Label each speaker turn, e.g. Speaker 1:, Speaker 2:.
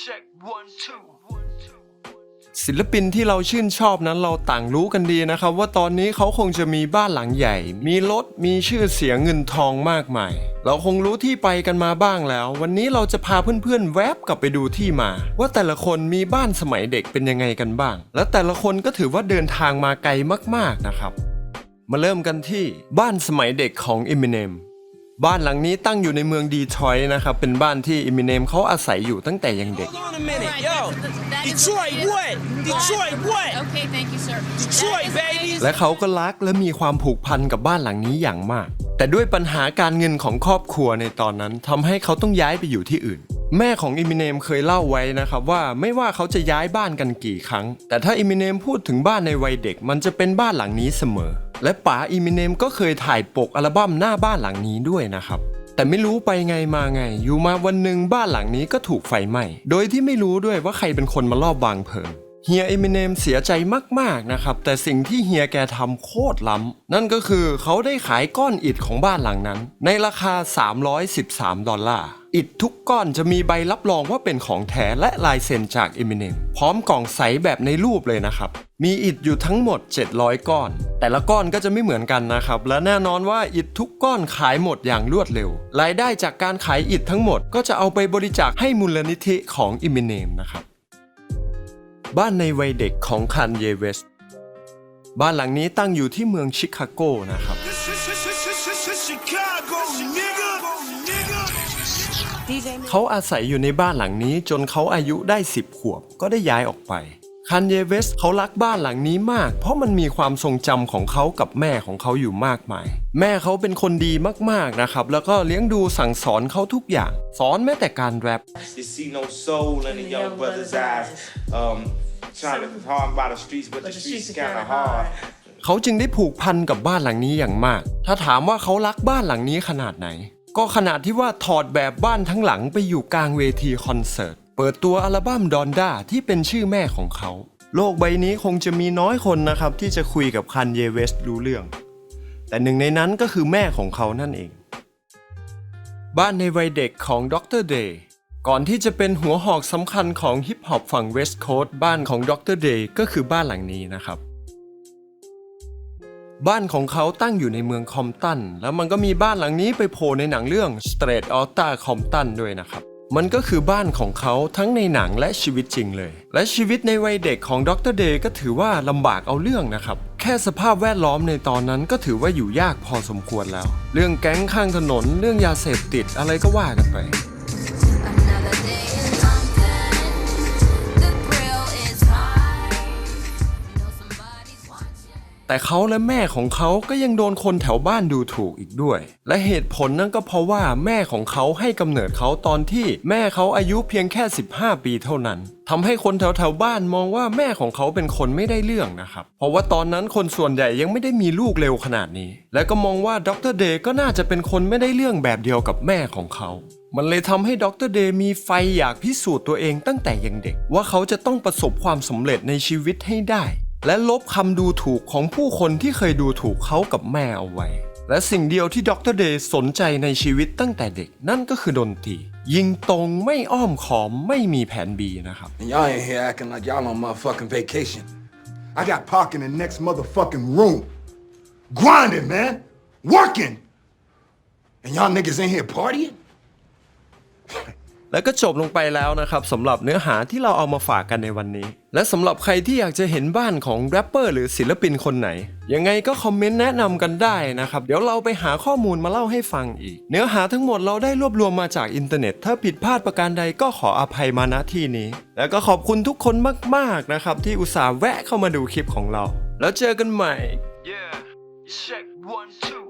Speaker 1: Check one two.
Speaker 2: ศิลปินที่เราชื่นชอบนั้นเราต่างรู้กันดีนะครับ ว่าตอนนี้เขาคงจะมีบ้านหลังใหญ่ มีรถมีชื่อเสียงเงินทองมากมาย เราคงรู้ที่ไปกันมาบ้างแล้ว วันนี้เราจะพาเพื่อนๆ แวบกลับไปดูที่มา ว่าแต่ละคนมีบ้านสมัยเด็กเป็นยังไงกันบ้าง และแต่ละคนก็ถือว่าเดินทางมาไกลมากๆนะครับ มาเริ่มกันที่บ้านสมัยเด็กของ Eminem บ้านหลังนี้ตั้งอยู่ในเมืองดีทรอยต์นะครับ เป็นบ้านที่ Eminem เขาอาศัยอยู่ตั้งแต่ยังเด็ก
Speaker 3: Hold on a minute,
Speaker 4: Right,
Speaker 3: yo.
Speaker 4: that is- that is
Speaker 3: Detroit,
Speaker 4: a-
Speaker 3: what? Detroit, what?
Speaker 4: Okay, thank you, sir.
Speaker 3: Detroit,
Speaker 4: That is-
Speaker 3: baby.
Speaker 2: และเขาก็รักและมีความผูกพันกับบ้านหลังนี้อย่างมาก แต่ด้วยปัญหาการเงินของครอบครัวในตอนนั้นทำให้เขาต้องย้ายไปอยู่ที่อื่น แม่ของอิมิเนมเคยเล่าไว้นะครับว่าไม่ว่าเขาจะย้ายบ้านกันกี่ครั้ง แต่ถ้าอิมิเนมพูดถึงบ้านในวัยเด็กมันจะเป็นบ้านหลังนี้เสมอ และป๋าอิมิเนมก็เคยถ่ายปกอัลบั้มหน้าบ้านหลังนี้ด้วยนะครับ แต่ไม่รู้ไปไงมาไง อยู่มาวันหนึ่งบ้านหลังนี้ก็ถูกไฟไหม้ โดยที่ไม่รู้ด้วยว่าใครเป็นคนมาลอบวางเพลิง เฮียเอมิเนมเสียใจมากๆนะครับ แต่สิ่งที่เฮียแกทำโคตรล้ำ นั่นก็คือเขาได้ขายก้อนอิฐของบ้านหลังนั้น ในราคา 313 ดอลลาร์อิฐทุกก้อนจะมีใบรับรองว่าเป็นของแท้และลายเซ็นจากเอมิเนมพร้อมกล่องใสแบบในรูปเลยนะครับ มีอิฐอยู่ทั้งหมด 700 ก้อน แต่ละก้อนก็จะไม่เหมือนกันนะครับ และแน่นอนว่าอิฐทุกก้อนขายหมดอย่างรวดเร็ว รายได้จากการขายอิฐทั้งหมดก็จะเอาไปบริจาคให้มูลนิธิของอิมิเนมนะครับ บ้านในวัยเด็กของคันเยเวส บ้านหลังนี้ตั้งอยู่ที่เมืองชิคาโกนะครับ เขาอาศัยอยู่ในบ้านหลังนี้จนเขาอายุได้ 10 ขวบก็ได้ย้ายออกไป คันเยเวสเขารักบ้านหลังนี้มาก เพราะมันมีความทรงจำของเขากับแม่ของเขาอยู่มากมาย แม่เขาเป็นคนดีมากๆนะครับ แล้วก็เลี้ยงดูสั่งสอนเขาทุกอย่าง สอนแม้แต่การแรป
Speaker 5: You see no soul in the young brother's eyes. Um, trying to hard by the streets, but the streets kind of hard.
Speaker 2: เขาจึงได้ผูกพันกับบ้านหลังนี้อย่างมาก ถ้าถามว่าเขารักบ้านหลังนี้ขนาดไหน ก็ขนาดที่ว่าถอดแบบบ้านทั้งหลังไปอยู่กลางเวทีคอนเสิร์ตเปิดตัวอัลบั้มดอนด้าที่เป็นชื่อแม่ของเขา โลกใบนี้คงจะมีน้อยคนนะครับ ที่จะคุยกับคันเยเวสรู้เรื่อง แต่หนึ่งในนั้นก็คือแม่ของเขานั่นเอง บ้านในวัยเด็กของดรเดย์ก่อนที่จะเป็นหัวหอกสำคัญของฮิปฮอปฝั่งเวสต์โคสต์บ้านของดรเดย์ก็คือบ้านหลังนี้นะครับ บ้านของเขาตั้งอยู่ในเมืองคอมตัน แล้วมันก็มีบ้านหลังนี้ไปโผล่ในหนังเรื่อง Straight Outta Compton ด้วยนะครับ มันก็คือบ้านของเขาทั้งในหนังและชีวิตจริงเลย และชีวิตในวัยเด็กของดรเดย์ก็ถือว่าลำบากเอาเรื่องนะครับ แค่สภาพแวดล้อมในตอนนั้นก็ถือว่าอยู่ยากพอสมควรแล้ว เรื่องแก๊งข้างถนน เรื่องยาเสพติดอะไรก็ว่ากันไป แต่เขาและแม่ของเขาก็ยังโดนคนแถวบ้านดูถูกอีกด้วย และเหตุผลนั่นก็เพราะว่าแม่ของเขาให้กำเนิดเขาตอนที่แม่เขาอายุเพียงแค่ 15 ปีเท่านั้นทำให้คนแถวแถวๆบ้านมองว่าแม่ของเขาเป็นคนไม่ได้เรื่องนะครับ เพราะว่าตอนนั้นคนส่วนใหญ่ยังไม่ได้มีลูกเร็วขนาดนี้ และก็มองว่าดรเดย์ก็น่าจะเป็นคนไม่ได้เรื่องแบบเดียวกับแม่ของเขา มันเลยทำให้ดรเดย์มีไฟอยากพิสูจน์ตัวเองตั้งแต่ยังเด็ก ว่าเขาจะต้องประสบความสำเร็จในชีวิตให้ได้ และลบคำดูถูกของผู้คนที่เคยดูถูกเขากับแม่เอาไว้ และสิ่งเดียวที่ดรเดย์สนใจในชีวิตตั้งแต่เด็กนั่นก็คือดนตรี ยิงตรงไม่อ้อมขอมไม่มีแผน B นะครับ
Speaker 6: y'all ain't here acting like y'all on motherfucking vacation. I got Pac in the next motherfucking room. Grinding, man. Working. And y'all niggas in here partying?
Speaker 2: แล้วก็จบลงไปแล้วนะครับสำหรับเนื้อหาที่เราเอามาฝากกันในวันนี้ และสำหรับใครที่อยากจะเห็นบ้านของแรปเปอร์หรือศิลปินคนไหน ยังไงก็คอมเมนต์แนะนำกันได้นะครับ เดี๋ยวเราไปหาข้อมูลมาเล่าให้ฟังอีก เนื้อหาทั้งหมดเราได้รวบรวมมาจากอินเทอร์เน็ต ถ้าผิดพลาดประการใดก็ขออภัยมาณที่นี้ แล้วก็ขอบคุณทุกคนมากๆนะครับที่อุตส่าห์แวะเข้ามาดูคลิปของเรา แล้วเจอกันใหม่
Speaker 1: Yeah. Check one two.